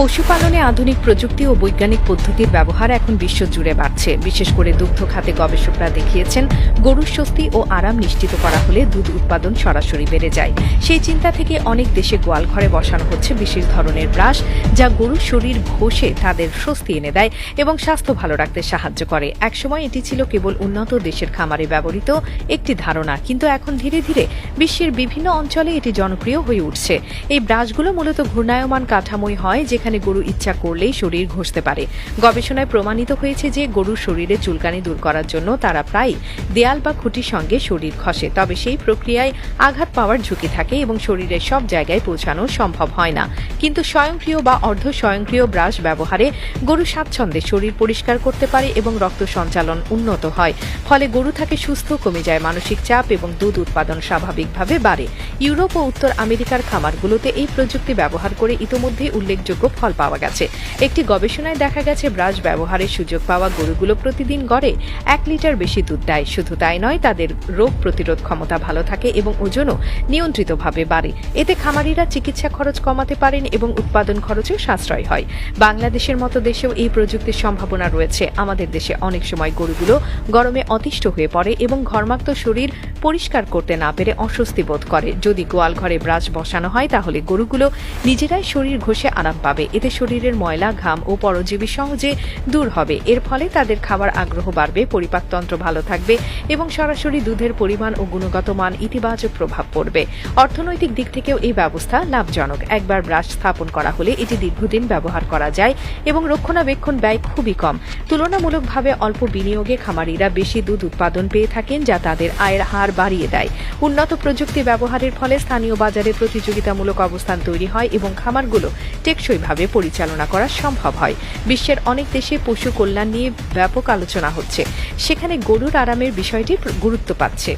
পশুপালনে আধুনিক প্রযুক্তি ও বৈজ্ঞানিক পদ্ধতির ব্যবহার এখন বিশ্বজুড়ে বাড়ছে। বিশেষ করে দুগ্ধ খাতে গবেষকরা দেখিয়েছেন, গরুর স্বস্তি ও আরাম নিশ্চিত করা হলে দুধ উৎপাদন সরাসরি বেড়ে যায়। সেই চিন্তা থেকে অনেক দেশে গোয়াল ঘরে বসানো হচ্ছে বিশেষ ধরনের ব্রাশ, যা গরুর শরীর ঘষে তাদের স্বস্তি এনে দেয় এবং স্বাস্থ্য ভালো রাখতে সাহায্য করে। একসময় এটি ছিল কেবল উন্নত দেশের খামারে ব্যবহৃত একটি ধারণা, কিন্তু এখন ধীরে ধীরে বিশ্বের বিভিন্ন অঞ্চলে এটি জনপ্রিয় হয়ে উঠছে। এই ব্রাশগুলো মূলত ঘূর্ণায়মান কাঠামোই হয় যেখানে গরু ইচ্ছা করলেই শরীর ঘষতে পারে। গবেষণায় প্রমাণিত হয়েছে যে গরুর শরীরে চুলকানি দূর করার জন্য তারা প্রায় দেয়াল বা খুঁটির সঙ্গে শরীর ঘষে। তবে সেই প্রক্রিয়ায় আঘাত পাওয়ার ঝুঁকি থাকে এবং শরীরের সব জায়গায় পৌঁছানো সম্ভব হয় না। কিন্তু স্বয়ংক্রিয় বা অর্ধ স্বয়ংক্রিয় ব্রাশ ব্যবহারে গরু স্বাচ্ছন্দ্যে শরীর পরিষ্কার করতে পারে এবং রক্ত সঞ্চালন উন্নত হয়। ফলে গরু থাকে সুস্থ, কমে যায় মানসিক চাপ এবং দুধ উৎপাদন স্বাভাবিকভাবে বাড়ে। ইউরোপ ও উত্তর আমেরিকার খামারগুলোতে এই প্রযুক্তি ব্যবহার করে ইতোমধ্যেই উল্লেখযোগ্য ফল পাওয়া গেছে। একটি গবেষণায় দেখা গেছে, ব্রাশ ব্যবহারের সুযোগ পাওয়া গরুগুলো প্রতিদিন গড়ে এক লিটার বেশি দুধ দেয়। শুধু তাই নয়, তাদের রোগ প্রতিরোধ ক্ষমতা ভালো থাকে এবং ওজনও নিয়ন্ত্রিতভাবে বাড়ে। এতে খামারিরা চিকিৎসা খরচ কমাতে পারেন এবং উৎপাদন খরচেও সাশ্রয় হয়। বাংলাদেশের মতো দেশেও এই প্রযুক্তির সম্ভাবনা রয়েছে। আমাদের দেশে অনেক সময় গরুগুলো গরমে অতিষ্ঠ হয়ে পড়ে এবং ঘর্মাক্ত শরীর পরিষ্কার করতে না পেরে অস্বস্তি বোধ করে। যদি গোয়াল ঘরে ব্রাশ বসানো হয়, তাহলে গরুগুলো নিজেরাই শরীর ঘষে আরাম পাবে। এতে শরীরের ময়লা, ঘাম ও পরজীবী সহজে দূর হবে। এর ফলে তাদের খাবার আগ্রহ বাড়বে পরিপাকতন্ত্র ভালো থাকবে এবং সরাসরি দুধের পরিমাণ ও গুণগত মান ইতিবাচক প্রভাব পড়বে। অর্থনৈতিক দিক থেকেও এই ব্যবস্থা লাভজনক। একবার ব্রাশ স্থাপন করা হলে এটি দীর্ঘদিন ব্যবহার করা যায় এবং রক্ষণাবেক্ষণ ব্যয় খুবই কম। তুলনামূলকভাবে অল্প বিনিয়োগে খামারিরা বেশি দুধ উৎপাদন পেয়ে থাকেন যা তাদের আয়ের হার বাড়িয়ে দেয়। উন্নত প্রযুক্তি ব্যবহারের ফলে স্থানীয় বাজারে প্রতিযোগিতামূলক অবস্থান তৈরি হয় এবং খামারগুলো টেকসইভাবে পরিচালনা করা সম্ভব হয়। বিশ্বের অনেক দেশে পশু কল্যাণ নিয়ে ব্যাপক আলোচনা হচ্ছে। সেখানে গরুর আরামের বিষয়টি গুরুত্ব পাচ্ছে।